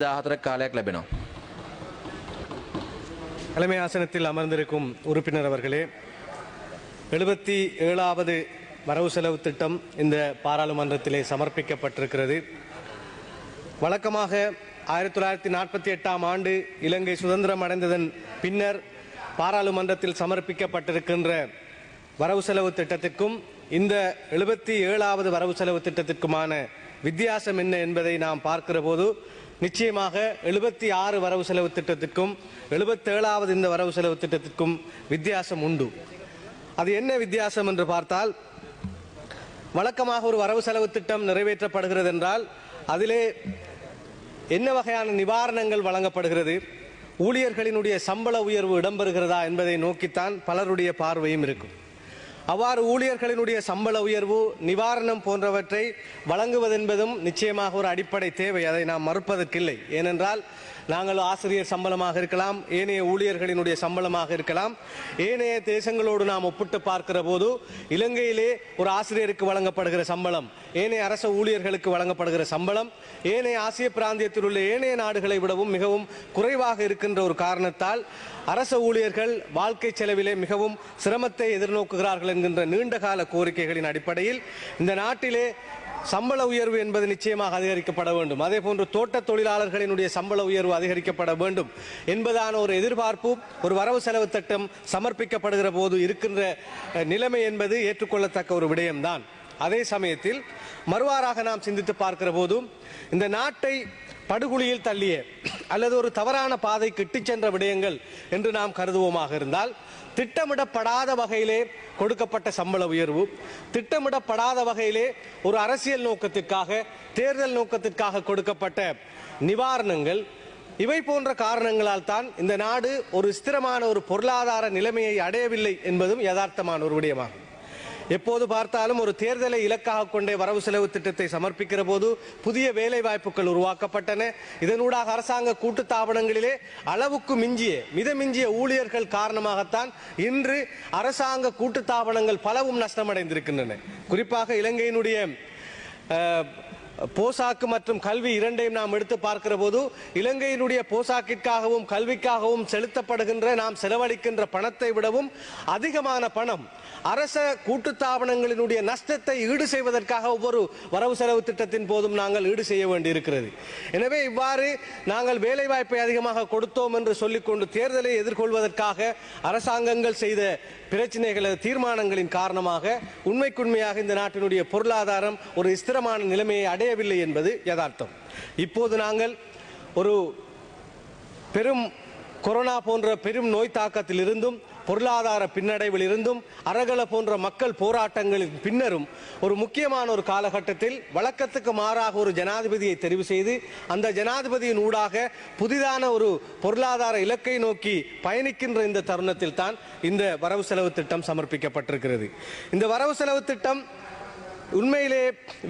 14ක් කාලයක් ලැබෙනවා. தலைமை ஆசனத்தில் அமர்ந்திருக்கும் உறுப்பினர் அவர்களே எழுபத்தி ஏழாவது வரவு செலவு திட்டம் இந்த பாராளுமன்றத்திலே சமர்ப்பிக்கப்பட்டிருக்கிறது வழக்கமாக ஆயிரத்தி தொள்ளாயிரத்தி நாற்பத்தி எட்டாம் ஆண்டு இலங்கை சுதந்திரம் அடைந்ததன் பின்னர் பாராளுமன்றத்தில் சமர்ப்பிக்கப்பட்டிருக்கின்ற வரவு செலவு திட்டத்திற்கும் இந்த எழுபத்தி ஏழாவது வரவு செலவு திட்டத்திற்குமான வித்தியாசம் என்ன என்பதை நாம் பார்க்கிற போது நிச்சயமாக எழுபத்தி ஆறு வரவு செலவு திட்டத்திற்கும் எழுபத்தேழாவது இந்த வரவு செலவு திட்டத்திற்கும் வித்தியாசம் உண்டு. அது என்ன வித்தியாசம் என்று பார்த்தால் வழக்கமாக ஒரு வரவு செலவு திட்டம் நிறைவேற்றப்படுகிறது என்றால் அதிலே என்ன வகையான நிவாரணங்கள் வழங்கப்படுகிறது ஊழியர்களினுடைய சம்பள உயர்வு இடம்பெறுகிறதா என்பதை நோக்கித்தான் பலருடைய பார்வையும் இருக்கும். அவ்வாறு ஊழியர்களினுடைய சம்பள உயர்வு நிவாரணம் போன்றவற்றை வழங்குவதென்பதும் நிச்சயமாக ஒரு அடிப்படை தேவை. அதை நாம் மறுப்பதற்கில்லை. ஏனென்றால் நாங்கள் ஆசிரியர் சம்பளமாக இருக்கலாம் ஏனைய ஊழியர்களினுடைய சம்பளமாக இருக்கலாம். ஏனைய தேசங்களோடு நாம் ஒப்பிட்டு பார்க்கிற போது இலங்கையிலே ஒரு ஆசிரியருக்கு வழங்கப்படுகிற சம்பளம் ஏனைய அரச ஊழியர்களுக்கு வழங்கப்படுகிற சம்பளம் ஏனைய ஆசிய பிராந்தியத்தில் உள்ள ஏனைய நாடுகளை விடவும் மிகவும் குறைவாக இருக்கின்ற ஒரு காரணத்தால் அரச ஊழியர்கள் வாழ்க்கை செலவிலே மிகவும் சிரமத்தை எதிர்நோக்குகிறார்கள் என்கின்ற நீண்டகால கோரிக்கைகளின் அடிப்படையில் இந்த நாட்டிலே சம்பள உயர்வு என்பது நிச்சயமாக அதிகரிக்கப்பட வேண்டும். அதே போன்று தோட்ட தொழிலாளர்களினுடைய சம்பள உயர்வு அதிகரிக்கப்பட வேண்டும் என்பதான ஒரு எதிர்பார்ப்பு ஒரு வரவு செலவு திட்டம் சமர்ப்பிக்கப்படுகிற போது இருக்கின்ற நிலைமை என்பது ஏற்றுக்கொள்ளத்தக்க ஒரு விடயம்தான். அதே சமயத்தில் மறுவாறாக நாம் சிந்தித்து பார்க்கிற போதும் இந்த நாட்டை படுகுழியில் தள்ளிய அல்லது ஒரு தவறான பாதை கிட்டு சென்ற விடயங்கள் என்று நாம் கருதுவோமாக இருந்தால் திட்டமிடப்படாத வகையிலே கொடுக்கப்பட்ட சம்பள உயர்வு திட்டமிடப்படாத வகையிலே ஒரு அரசியல் நோக்கத்திற்காக தேர்தல் நோக்கத்திற்காக கொடுக்கப்பட்ட நிவாரணங்கள் இவை போன்ற காரணங்களால் தான் இந்த நாடு ஒரு ஸ்திரமான ஒரு பொருளாதார நிலைமையை அடையவில்லை என்பதும் யதார்த்தமான ஒரு விடயமாகும். எப்போது பார்த்தாலும் ஒரு தேர்தலை இலக்காக கொண்டே வரவு செலவு திட்டத்தை சமர்ப்பிக்கிற போது புதிய வேலை வாய்ப்புகள் உருவாக்கப்பட்டன இதனூடாக அரசாங்க கூட்டுத்தாபனங்களிலே அளவுக்கு மிஞ்சிய மிதமிஞ்சிய ஊழியர்கள் காரணமாகத்தான் இன்று அரசாங்க கூட்டுத்தாபனங்கள் பலவும் நஷ்டமடைந்திருக்கின்றன. குறிப்பாக இலங்கையினுடைய போசாக்கு மற்றும் கல்வி இரண்டையும் நாம் எடுத்து பார்க்கிற போது இலங்கையினுடைய போசாக்கிற்காகவும் கல்விக்காகவும் செலுத்தப்படுகின்ற நாம் செலவழிக்கின்ற பணத்தை விடவும் அதிகமான பணம் அரச கூட்டுத்தாபனங்களினுடைய நஷ்டத்தை ஈடு செய்வதற்காக ஒவ்வொரு வரவு செலவு திட்டத்தின் போதும் நாங்கள் ஈடு செய்ய வேண்டியிருக்கிறது. எனவே இவ்வாறு நாங்கள் வேலைவாய்ப்பை அதிகமாக கொடுத்தோம் என்று சொல்லிக்கொண்டு தேர்தலை எதிர்கொள்வதற்காக அரசாங்கங்கள் செய்த பிரச்சனைகள் தீர்மானங்களின் காரணமாக உண்மைக்குண்மையாக இந்த நாட்டினுடைய பொருளாதாரம் ஒரு ஸ்திரமான நிலைமையை அடையவில்லை என்பது யதார்த்தம். இப்போது நாங்கள் ஒரு பெரும் கொரோனா போன்ற பெரும் நோய் தாக்கத்திலிருந்தும் பொருளாதார பின்னடைவில் இருந்தும் அரகல போன்ற மக்கள் போராட்டங்களின் பின்னரும் ஒரு முக்கியமான ஒரு காலகட்டத்தில் வழக்கத்துக்கு மாறாக ஒரு ஜனாதிபதியை தெரிவு செய்து அந்த ஜனாதிபதியின் ஊடாக புதிதான ஒரு பொருளாதார இலக்கை நோக்கி பயணிக்கின்ற இந்த தருணத்தில் தான் இந்த வரவு செலவு திட்டம் சமர்ப்பிக்கப்பட்டிருக்கிறது. இந்த வரவு செலவு திட்டம் உண்மையிலே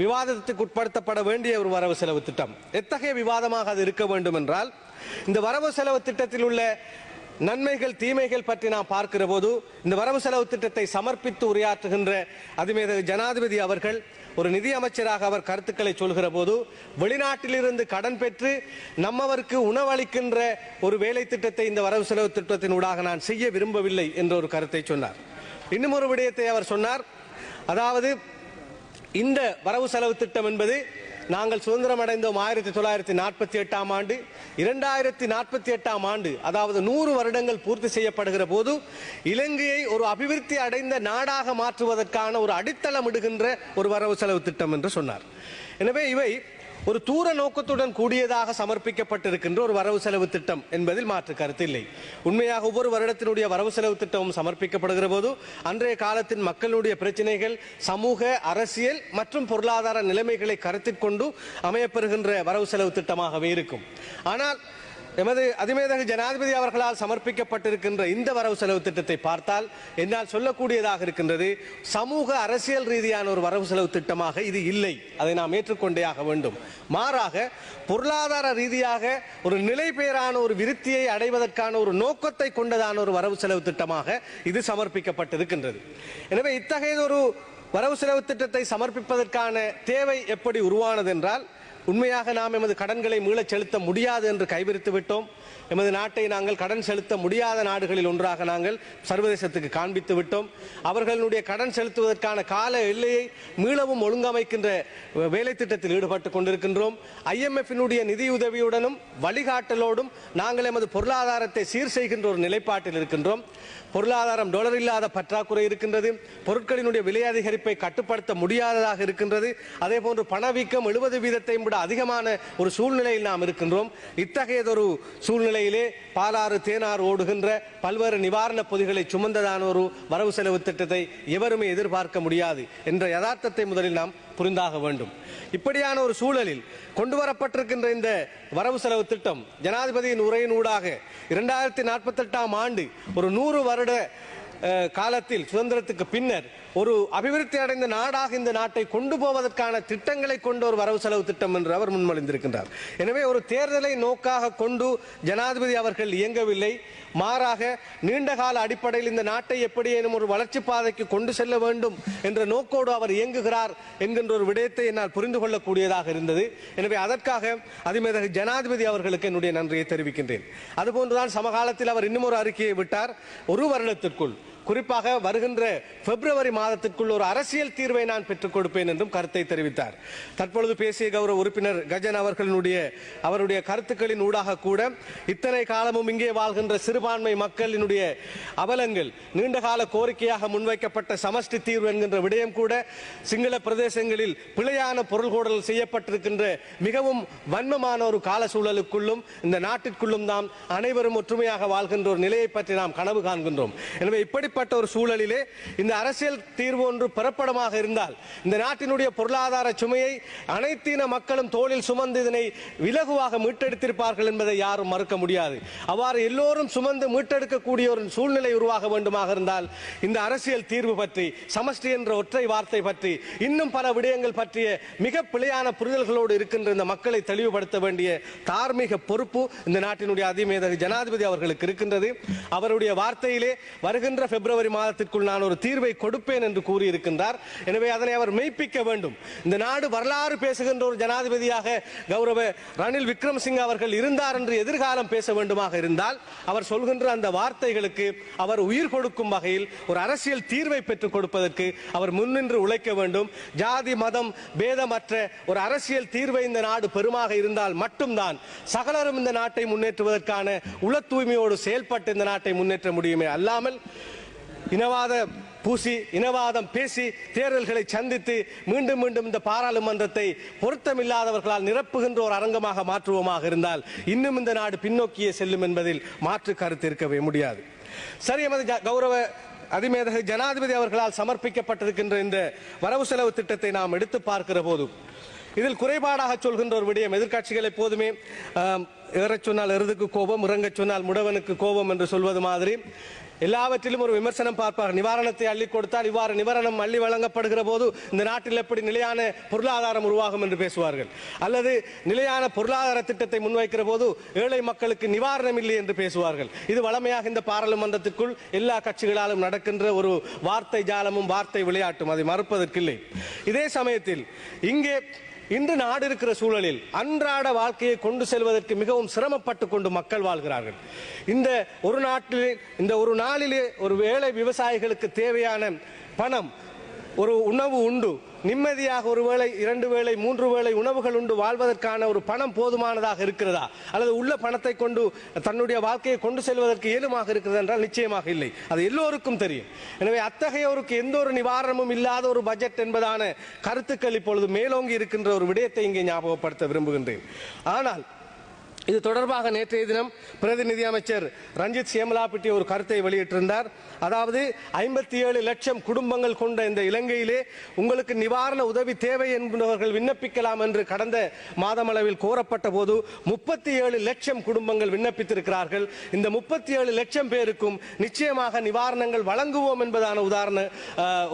விவாதத்துக்கு உட்படுத்தப்பட வேண்டிய ஒரு வரவு செலவு திட்டம். எத்தகைய விவாதமாக அது இருக்க வேண்டும் என்றால் இந்த வரவு செலவு திட்டத்தில் உள்ள நன்மைகள் தீமைகள் பற்றி நாம் பார்க்கிற போது இந்த வரவு செலவு திட்டத்தை சமர்ப்பித்து உரையாற்றுகின்ற அதுமீது ஜனாதிபதி அவர்கள் ஒரு நிதி அமைச்சராக அவர் கருத்துக்களை சொல்கிற போது வெளிநாட்டிலிருந்து கடன் பெற்று நம்மவருக்கு உணவளிக்கின்ற ஒரு வேலை திட்டத்தை இந்த வரவு செலவு திட்டத்தின் ஊடாக நான் செய்ய விரும்பவில்லை என்ற ஒரு கருத்தை சொன்னார். இன்னும் ஒரு விடயத்தை அவர் சொன்னார். அதாவது இந்த வரவு செலவு திட்டம் என்பது நாங்கள் சுதந்திரம் அடைந்தோம் ஆயிரத்தி தொள்ளாயிரத்தி நாற்பத்தி எட்டாம் ஆண்டு. இரண்டாயிரத்தி நாற்பத்தி எட்டாம் ஆண்டு அதாவது நூறு வருடங்கள் பூர்த்தி செய்யப்படுகிற போது இலங்கையை ஒரு அபிவிருத்தி அடைந்த நாடாக மாற்றுவதற்கான ஒரு அடித்தளம் இடுகின்ற ஒரு வரவு செலவு திட்டம் என்று சொன்னார். எனவே இவை ஒரு தூர நோக்கத்துடன் கூடியதாக சமர்ப்பிக்கப்பட்டிருக்கின்ற ஒரு வரவு செலவு திட்டம் என்பதில் மாற்று கருத்து இல்லை. உண்மையாக ஒவ்வொரு வருடத்தினுடைய வரவு செலவு திட்டமும் சமர்ப்பிக்கப்படுகிற போது அன்றைய காலத்தின் மக்களுடைய பிரச்சனைகள் சமூக அரசியல் மற்றும் பொருளாதார நிலைமைகளை கருத்தில் கொண்டு அமையப்பெறுகின்ற வரவு செலவு திட்டமாகவே இருக்கும். ஆனால் எமது அதிமேதக ஜனாதிபதி அவர்களால் சமர்ப்பிக்கப்பட்டிருக்கின்ற இந்த வரவு செலவு திட்டத்தை பார்த்தால் என்னால் சொல்லக்கூடியதாக இருக்கின்றது. சமூக அரசியல் ரீதியான ஒரு வரவு செலவு திட்டமாக இது இல்லை. அதை நாம் ஏற்றுக்கொண்டே ஆக வேண்டும். மாறாக பொருளாதார ரீதியாக ஒரு நிலை பெயரான ஒரு விருத்தியை அடைவதற்கான ஒரு நோக்கத்தை கொண்டதான ஒரு வரவு செலவு திட்டமாக இது சமர்ப்பிக்கப்பட்டிருக்கின்றது. எனவே இத்தகைய ஒரு வரவு செலவு திட்டத்தை சமர்ப்பிப்பதற்கான தேவை எப்படி உருவானது என்றால் உண்மையாக நாம் எமது கடன்களை மீளச் செலுத்த முடியாது என்று கைவிரித்து விட்டோம். எமது நாட்டை நாங்கள் கடன் செலுத்த முடியாத நாடுகளில் ஒன்றாக நாங்கள் சர்வதேசத்துக்கு காண்பித்து விட்டோம். அவர்களுடைய கடன் செலுத்துவதற்கான கால எல்லையை மீளவும் ஒழுங்கமைக்கின்ற வேலை திட்டத்தில் ஈடுபட்டு கொண்டிருக்கின்றோம். ஐஎம்எஃபினுடைய நிதியுதவியுடனும் வழிகாட்டலோடும் நாங்கள் எமது பொருளாதாரத்தை சீர் செய்கின்ற ஒரு நிலைப்பாட்டில் இருக்கின்றோம். பொருளாதாரம் டொலர் இல்லாத பற்றாக்குறை இருக்கின்றது. பொருட்களினுடைய விலை அதிகரிப்பை கட்டுப்படுத்த முடியாததாக இருக்கின்றது. அதே போன்று பணவீக்கம் எழுபது வீதத்தையும் விட அதிகமான ஒரு சூழ்நிலையில் நாம் இருக்கின்றோம். இத்தகையதொரு சூழ்நிலையிலே பாலாறு தேனாறு ஓடுகின்ற பல்வேறு நிவாரணப் பொதிகளை சுமந்ததான ஒரு வரவு செலவு திட்டத்தை எவருமே எதிர்பார்க்க முடியாது என்ற யதார்த்தத்தை முதலில் நாம் புரிந்தாக வேண்டும். இப்படியான ஒரு சூழலில் கொண்டு வரப்பட்டிருக்கின்ற இந்த வரவு செலவு திட்டம் ஜனாதிபதியின் உரையின் ஊடாக இரண்டாயிரத்தி நாற்பத்தெட்டாம் ஆண்டு ஒரு நூறு வருட காலத்தில் சுதந்திரத்துக்கு பின்னர் ஒரு அபிவிருத்தி அடைந்த நாடாக இந்த நாட்டை கொண்டு போவதற்கான திட்டங்களை கொண்ட ஒரு வரவு செலவு திட்டம் என்று அவர் முன்மொழிந்திருக்கின்றார். எனவே ஒரு தேர்தலை நோக்காக கொண்டு ஜனாதிபதி அவர்கள் இயங்கவில்லை. மாறாக நீண்டகால அடிப்படையில் இந்த நாட்டை எப்படியேனும் ஒரு வளர்ச்சி பாதைக்கு கொண்டு செல்ல வேண்டும் என்ற நோக்கோடு அவர் இயங்குகிறார் என்கின்ற ஒரு விடயத்தை என்னால் புரிந்து கொள்ளக்கூடியதாக இருந்தது. எனவே அதற்காக அதிமேதக ஜனாதிபதி அவர்களுக்கு என்னுடைய நன்றியை தெரிவிக்கின்றேன். அதுபோன்றுதான் சமகாலத்தில் அவர் இன்னும் ஒரு அறிக்கையை விட்டார். ஒரு வருடத்திற்குள் குறிப்பாக வருகின்ற பிப்ரவரி மாதத்திற்குள் ஒரு அரசியல் தீர்வை நான் பெற்றுக் கொடுப்பேன் என்றும் கருத்தை தெரிவித்தார். தற்பொழுது பேசிய கௌரவ உறுப்பினர் கஜன் அவர்களுடைய அவருடைய கருத்துக்களின் ஊடாக கூட இத்தனை காலமும் இங்கே வாழ்கின்ற சிறுபான்மை மக்களினுடைய அவலங்கள் நீண்டகால கோரிக்கையாக முன்வைக்கப்பட்ட சமஷ்டி தீர்வு என்கின்ற விடயம் கூட சிங்கள பிரதேசங்களில் பிழையான பொருள்கூடல் செய்யப்பட்டிருக்கின்ற மிகவும் வன்மமான ஒரு கால சூழலுக்குள்ளும் இந்த நாட்டிற்குள்ளும் நாம் அனைவரும் ஒற்றுமையாக வாழ்கின்ற ஒரு நிலையை பற்றி நாம் கனவு காண்கின்றோம். எனவே இப்படிப்பட்ட ஒரு சூழலிலே இந்த அரசியல் தீர்வு ஒன்று பெறப்படமாக இருந்தால் இந்த நாட்டினுடைய பொருளாதார சுமையை அனைத்தின மக்களும் தோளில் சுமந்து இதனை இலகுவாக மீட்டெடுத்திருப்பார்கள் என்பதை யாரும் மறுக்க முடியாது. அவ்வாறு எல்லோரும் சுமந்து மீட்டெடுக்கக்கூடிய ஒரு சூழ்நிலை உருவாக வேண்டுமாக இருந்தால் இந்த அரசியல் தீர்வு பற்றி சமஷ்டி என்ற ஒற்றை வார்த்தை பற்றி இன்னும் பல விடயங்கள் பற்றிய மிக பிழையான புரிதல்களோடு இருக்கின்ற இந்த மக்களை தெளிவுபடுத்த வேண்டிய தார்மீக பொறுப்பு இந்த நாட்டினுடைய அதிமேதகு ஜனாதிபதி அவர்களுக்கு இருக்கின்றது. அவருடைய வார்த்தையிலே வருகின்ற பிப்ரவரி மாதத்திற்குள் நான் ஒரு தீர்வை கொடுப்பேன் என்று கூறியிருக்கின்றார். எனவே அதனை அவர் மெய்ப்பிக்க வேண்டும். இந்த நாடு வரலாறு பேசுகின்ற ஒரு ஜனாதிபதியாக கௌரவ ரணில் விக்ரம்சிங் அவர்கள் இருந்தார் என்று எதிர்காலம் பேச வேண்டுமாக இருந்தால் அவர் சொல்கின்ற அந்த வார்த்தைகளுக்கு அவர் உயிர் கொடுக்கும் வகையில் ஒரு அரசியல் தீர்வை பெற்றுக் கொடுப்பதற்கு அவர் முன்னின்று உழைக்க வேண்டும். ஜாதி மதம் பேதமற்ற ஒரு அரசியல் தீர்வை இந்த நாடு பெருமாக இருந்தால் மட்டும்தான் சகலரும் இந்த நாட்டை முன்னேற்றுவதற்கான உள தூய்மையோடு செயல்பட்டு இந்த நாட்டை முன்னேற்ற முடியுமே அல்லாமல் இனவாத பூசி இனவாதம் பேசி தேர்தல்களை சந்தித்து மீண்டும் மீண்டும் இந்த பாராளுமன்றத்தை பொருத்தமில்லாதவர்களால் நிரப்புகின்ற ஒரு அரங்கமாக மாற்றுவோமாக இருந்தால் இன்னும் இந்த நாடு பின்னோக்கியே செல்லும் என்பதில் மாற்று கருத்து இருக்கவே முடியாது. சரி எமது கௌரவ அதிமேதக ஜனாதிபதி அவர்களால் சமர்ப்பிக்கப்பட்டிருக்கின்ற இந்த வரவு செலவு திட்டத்தை நாம் எடுத்து பார்க்கிற போது இதில் குறைபாடாக சொல்கின்ற ஒரு விடயம் எதிர்கட்சிகள் எப்போதுமே ஏறச் சொன்னால் எருதுக்கு கோபம் இறங்கச் சொன்னால் முடவனுக்கு கோபம் என்று சொல்வது மாதிரி எல்லாவற்றிலும் ஒரு விமர்சனம் பார்ப்பார்கள் நிவாரணத்தை அள்ளி கொடுத்தால் இவ்வாறு நிவாரணம் அள்ளி வழங்கப்படுகிற போது இந்த நாட்டில் எப்படி நிலையான பொருளாதாரம் உருவாகும் என்று பேசுவார்கள். அல்லது நிலையான பொருளாதார திட்டத்தை முன்வைக்கிற போது ஏழை மக்களுக்கு நிவாரணம் இல்லை என்று பேசுவார்கள். இது வளமையாக இந்த பாராளுமன்றத்திற்குள் எல்லா கட்சிகளாலும் நடக்கின்ற ஒரு வார்த்தை ஜாலமும் வார்த்தை விளையாட்டும். அதை மறுப்பதற்கில்லை. இதே சமயத்தில் இங்கே இன்று நாடு இருக்கிற சூழலில் அன்றாட வாழ்க்கையை கொண்டு செல்வதற்கு மிகவும் சிரமப்பட்டு கொண்டு மக்கள் வாழ்கிறார்கள். இந்த ஒரு நாட்டில் இந்த ஒரு நாளிலே ஒரு வேளை விவசாயிகளுக்கு தேவையான பணம் ஒரு உணவு உண்டு. நிம்மதியாக ஒரு வேளை இரண்டு வேளை மூன்று வேளை உணவுகள் உண்டு வாழ்வதற்கான ஒரு பணம் போதுமானதாக இருக்கிறதா? அல்லது உள்ள பணத்தை கொண்டு தன்னுடைய வாழ்க்கையை கொண்டு செல்வதற்கு இயலுமாக இருக்கிறது என்றால் நிச்சயமாக இல்லை. அது எல்லோருக்கும் தெரியும். எனவே அத்தகையோருக்கு எந்த ஒரு நிவாரணமும் இல்லாத ஒரு பட்ஜெட் என்பதான கருத்துக்கள் இப்பொழுது மேலோங்கி இருக்கின்ற ஒரு விடயத்தை இங்கே ஞாபகப்படுத்த விரும்புகின்றேன். ஆனால் இது தொடர்பாக நேற்றைய தினம் பிரதிநிதி அமைச்சர் ரஞ்சித் சேமலாபிட்டி ஒரு கருத்தை வெளியிட்டிருந்தார். அதாவது ஐம்பத்தி ஏழு லட்சம் குடும்பங்கள் கொண்ட இந்த இலங்கையிலே உங்களுக்கு நிவாரண உதவி தேவை என்பவர்கள் விண்ணப்பிக்கலாம் என்று கடந்த மாதமளவில் கோரப்பட்ட போது முப்பத்தி ஏழு லட்சம் குடும்பங்கள் விண்ணப்பித்திருக்கிறார்கள். இந்த முப்பத்தி ஏழு லட்சம் பேருக்கும் நிச்சயமாக நிவாரணங்கள் வழங்குவோம் என்பதான உதாரண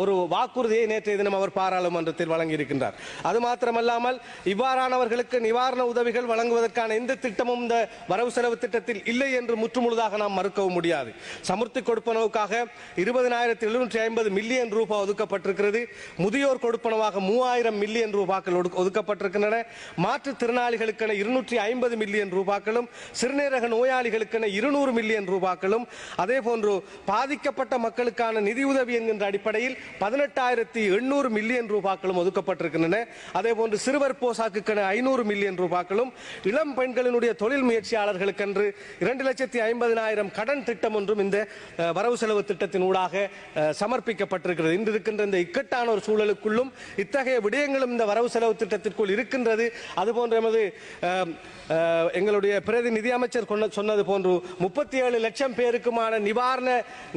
ஒரு வாக்குறுதியை நேற்றைய தினம் அவர் பாராளுமன்றத்தில் வழங்கியிருக்கின்றார். அது மாத்திரமல்லாமல் இவ்வாறானவர்களுக்கு நிவாரண உதவிகள் வழங்குவதற்கான எந்த திட்டம் திட்டமும் இந்த வரவு செலவு திட்டத்தில் இல்லை என்று முற்றுமுழுதாக நாம் மறுக்கவும் முடியாது. சமுர்த்தி கொடுப்பனவுக்காக இருபதனாயிரத்தி எழுநூற்றி ஐம்பது மில்லியன் ரூபாய் ஒதுக்கப்பட்டிருக்கிறது. முதியோர் கொடுப்பனவாக மூவாயிரம் மில்லியன் ரூபாக்கள் ஒதுக்கப்பட்டிருக்கின்றன. மாற்றுத்திறனாளிகளுக்கென இருநூற்றி ஐம்பது மில்லியன் ரூபாக்களும் சிறுநீரக நோயாளிகளுக்கென இருநூறு மில்லியன் ரூபாக்களும் அதே போன்று பாதிக்கப்பட்ட மக்களுக்கான நிதியுதவி என்கின்ற அடிப்படையில் பதினெட்டாயிரத்தி எண்ணூறு மில்லியன் ரூபாக்களும் ஒதுக்கப்பட்டிருக்கின்றன. அதே போன்று சிறுவர் போசாக்குக்கென ஐநூறு மில்லியன் ரூபாக்களும் இளம் பெண்களினுடைய தொழில் முயற்சியாளர்களுக்கென்று இரண்டு லட்சத்தி ஐம்பதினாயிரம் கடன் திட்டம் ஒன்றும் இந்த வரவு செலவு திட்டத்தின் ஊடாக சமர்ப்பிக்கப்பட்டிருக்கிறது. இன்று இருக்கின்ற இந்த இக்கட்டான ஒரு சூழலுக்குள்ளும் இத்தகைய விடயங்களும் இந்த வரவு செலவு திட்டத்திற்குள் இருக்கின்றது. அதுபோன்ற எமது எங்களுடைய பிரதி நிதி அமைச்சர் சொன்னது போன்று முப்பத்தி ஏழு லட்சம் பேருக்குமான நிவாரண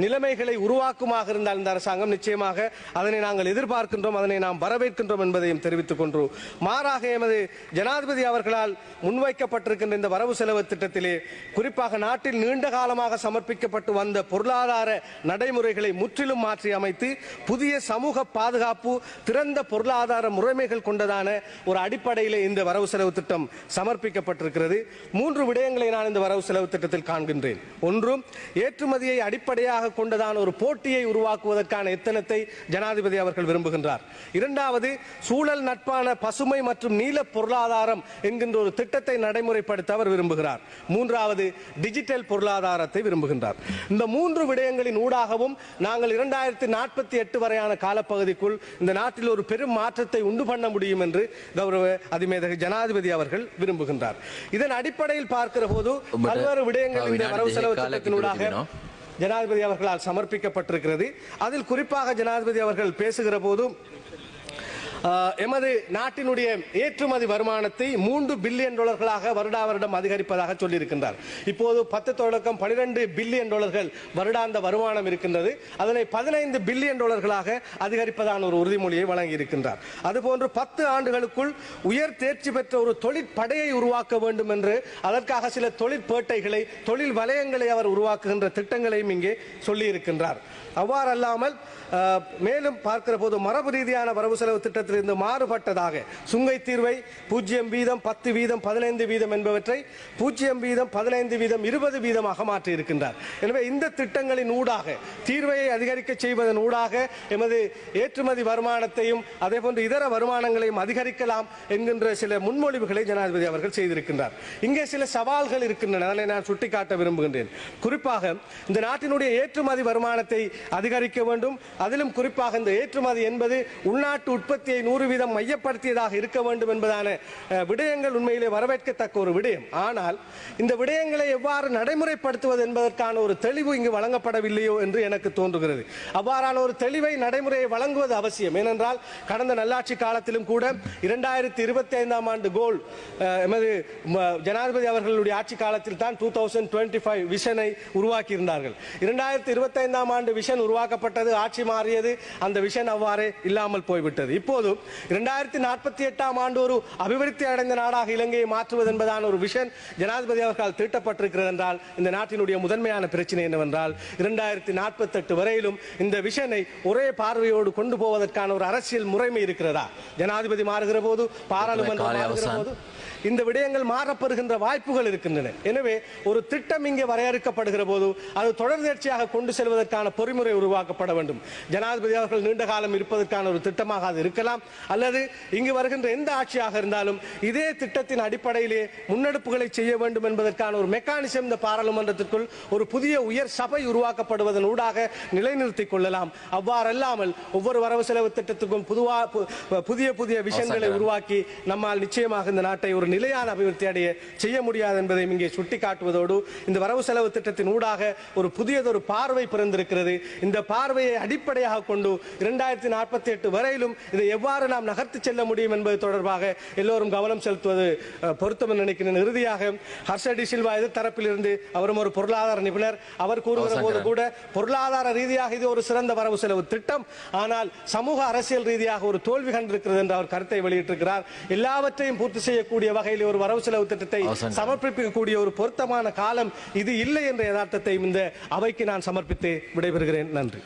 நிலைமைகளை உருவாக்குமாக இருந்தால் இந்த அரசாங்கம் நிச்சயமாக அதனை நாங்கள் எதிர்பார்க்கின்றோம் அதனை நாம் வரவேற்கின்றோம் என்பதையும் தெரிவித்துக் கொண்டு மாறாக எமது ஜனாதிபதி அவர்களால் முன்வைக்கப்பட்டிருக்கின்ற இந்த வரவு செலவு திட்டத்திலே குறிப்பாக நாட்டில் நீண்ட காலமாக சமர்ப்பிக்கப்பட்டு வந்த பொருளாதார நடைமுறைகளை முற்றிலும் மாற்றி அமைத்து புதிய சமூக பாதுகாப்பு திறந்த பொருளாதார முறைமைகள் கொண்டதான ஒரு அடிப்படையில் இந்த வரவு செலவு திட்டம் சமர்ப்பிக்கப்பட்டிருக்கிறது. மூன்று விடயங்களை நான் இந்த வரவு செலவு திட்டத்தில் காண்கின்றேன். ஒன்றும் ஏற்றுமதியை அடிப்படையாக கொண்டதான ஒரு போட்டியை உருவாக்குவதற்கான எத்தனத்தை ஜனாதிபதி அவர்கள் விரும்புகின்றார். இரண்டாவது சூழல் நட்பான பசுமை மற்றும் நீல பொருளாதாரம் என்கின்ற ஒரு திட்டத்தை நடைமுறைப்படுத்த அவர் விரும்புகிறார். மூன்றாவது டிஜிட்டல் பொருளாதாரத்தை விரும்புகின்றார். இந்த மூன்று விடயங்களின் ஊடாகவும் நாங்கள் இரண்டாயிரத்தி நாற்பத்தி எட்டு வரையான காலப்பகுதிக்குள் இந்த நாட்டில் ஒரு பெரும் மாற்றத்தை உண்டு பண்ண முடியும் என்று கௌரவ அதிமேதக ஜனாதிபதி அவர்கள் விரும்புகின்றார். இதன் அடிப்படையில் பார்க்கிற போது பல்வேறு விடயங்கள் இந்த வரவு செலவு திட்டத்தினூடாக ஜனாதிபதி அவர்களால் சமர்ப்பிக்கப்பட்டிருக்கிறது. அதில் குறிப்பாக ஜனாதிபதி அவர்கள் பேசுகிற போது எமது நாட்டினுடைய ஏற்றுமதி வருமானத்தை மூன்று பில்லியன் டாலர்களாக வருடா வருடம் அதிகரிப்பதாக சொல்லியிருக்கின்றார். இப்போது பத்து தொடக்கம் பனிரெண்டு பில்லியன் டாலர்கள் வருடாந்த வருமானம் இருக்கின்றது. அதனை பதினைந்து பில்லியன் டாலர்களாக அதிகரிப்பதான ஒரு உறுதிமொழியை வழங்கி இருக்கின்றார் அதுபோன்று பத்து ஆண்டுகளுக்குள் உயர் தேர்ச்சி பெற்ற ஒரு தொழிற்படையை உருவாக்க வேண்டும் என்று அதற்காக சில தொழிற்பேட்டைகளை தொழில் வலயங்களை அவர் உருவாக்குகின்ற திட்டங்களையும் இங்கே சொல்லியிருக்கின்றார். அவ்வாறல்லாமல் மேலும் பார்க்கிற போது மரபு ரீதியான வரவு செலவு திட்டத்தை திட்டத்திலிருந்து மாறுபட்டதாக. சுங்கை தீர்வை பூஜ்ஜியம் வீதம் பத்து வீதம் பதினைந்து வீதம் என்பவற்றை பூஜ்ஜியம் வீதம் பதினைந்து வீதம் இருபது வீதமாக மாற்றியிருக்கின்றார் எனவே இந்த திட்டங்களின் ஊடாக தீர்வையை அதிகரிக்க செய்வதன் ஊடாக எமது ஏற்றுமதி வருமானத்தையும் அதே போன்று இதர வருமானங்களையும் அதிகரிக்கலாம் என்கின்ற சில முன்மொழிவுகளை ஜனாதிபதி அவர்கள் செய்திருக்கின்றார். இங்கே சில சவால்கள் இருக்கின்றன. அதனை நான் சுட்டிக்காட்ட விரும்புகின்றேன். குறிப்பாக இந்த நாட்டினுடைய ஏற்றுமதி வருமானத்தை அதிகரிக்க வேண்டும். அதிலும் குறிப்பாக இந்த ஏற்றுமதி என்பது உள்நாட்டு உற்பத்தியை நூறு வீதம் மையப்படுத்தியதாக இருக்க வேண்டும் என்பதான விடயங்கள் உண்மையிலே வரவேற்கத்தக்க ஒரு விடயம். ஆனால் இந்த விடயங்களை எவ்வாறு நடைமுறைப்படுத்துவது என்பதற்கான ஒரு தெளிவு இங்கு வழங்கப்படவில்லையோ என்று எனக்கு தோன்றுகிறது. அவ்வாறான ஒரு தெளிவை நடைமுறையை வழங்குவது அவசியம். ஏனென்றால் கடந்த நல்லாட்சி காலத்திலும் கூட இரண்டாயிரத்தி இருபத்தி ஐந்தாம் ஆண்டு கோல் எமது ஜனாதிபதி அவர்களுடைய ஆட்சி காலத்தில் தான் டூ தௌசண்ட் டுவெண்ட்டி ஃபைவ் விஷனை உருவாக்கியிருந்தார்கள். இரண்டாயிரத்தி இருபத்தி ஐந்தாம் ஆண்டு விஷன் உருவாக்கப்பட்டது ஆட்சி மாறியது அந்த விஷன் அவ்வாறே இல்லாமல் போய்விட்டது. இப்போது இரண்டாயிரத்தி நாற்பத்தி எட்டாம் ஆண்டு ஒரு அபிவிருத்தி அடைந்த நாடாக இலங்கையை மாற்றுவது என்பதான ஒரு விஷன் ஜனாதிபதி அவர்களால் தீட்டப்பட்டிருக்கிறது என்றால் இந்த நாட்டினுடைய முதன்மையான பிரச்சனை என்னவென்றால் இரண்டாயிரத்தி நாற்பத்தெட்டு வரையிலும் இந்த விஷனை ஒரே பார்வையோடு கொண்டு போவதற்கான ஒரு அரசியல் முறைமை இருக்கிறதா ஜனாதிபதி மாறுகிற போது பாராளுமன்றம் மாறுகிற. போது இந்த விடயங்கள் மாறப்பெறுகின்ற வாய்ப்புகள் இருக்கின்றன. எனவே ஒரு திட்டம் இங்கே வரையறுக்கப்படுகிற போது அது தொடர்ந்தேர்ச்சியாக கொண்டு செல்வதற்கான பொறிமுறை உருவாக்கப்பட வேண்டும். ஜனாதிபதி அவர்கள் நீண்ட காலம் இருப்பதற்கான ஒரு திட்டமாக அது இருக்கலாம். அல்லது இங்கு வருகின்ற எந்த ஆட்சியாக இருந்தாலும் இதே திட்டத்தின் அடிப்படையிலே முன்னெடுப்புகளை செய்ய வேண்டும் என்பதற்கான ஒரு மெக்கானிசம் இந்த பாராளுமன்றத்திற்குள் ஒரு புதிய உயர் சபை உருவாக்கப்படுவதன் ஊடாக நிலைநிறுத்திக் கொள்ளலாம். அவ்வாறல்லாமல் ஒவ்வொரு வரவு செலவு திட்டத்துக்கும் புதுவா புதிய புதிய விஷயங்களை உருவாக்கி நம்மால் நிச்சயமாக இந்த நாட்டை ஒரு நிலையான அபிவிருத்தி அடைய செய்ய முடியாது என்பதை இங்கே சுட்டிக்காட்டுவதோடு இந்த வரவு செலவு திட்டத்தின் ஊடாக ஒரு புதியதொரு பார்வை பிறந்திருக்கிறது. இந்த பார்வையை அடிப்படையாக கொண்டு இரண்டாயிரத்தி நாற்பத்தி எட்டு வரையிலும் இதை எவ்வாறு நாம் நகர்த்தி செல்ல முடியும் என்பது தொடர்பாக எல்லோரும் கவனம் செலுத்துவது பொருத்தம் நினைக்கிறேன். இறுதியாக ஹர்ஷ டி சில்வா எதிர்த்தரப்பிலிருந்து அவரும் ஒரு பொருளாதார நிபுணர். அவர் கூறுகிற போது கூட பொருளாதார ரீதியாக இது ஒரு சிறந்த வரவு செலவு திட்டம். ஆனால் சமூக அரசியல் ரீதியாக ஒரு தோல்வி கண்டிருக்கிறது என்று அவர் கருத்தை வெளியிட்டிருக்கிறார். எல்லாவற்றையும் பூர்த்தி செய்யக்கூடிய வகையில் ஒரு வரவு செலவு திட்டத்தை. சமர்ப்பிக்கக்கூடிய ஒரு பொருத்தமான காலம் இது இல்லை என்ற யதார்த்தத்தை இந்த அவைக்கு நான் சமர்ப்பித்து விடைபெறுகிறேன் நன்றி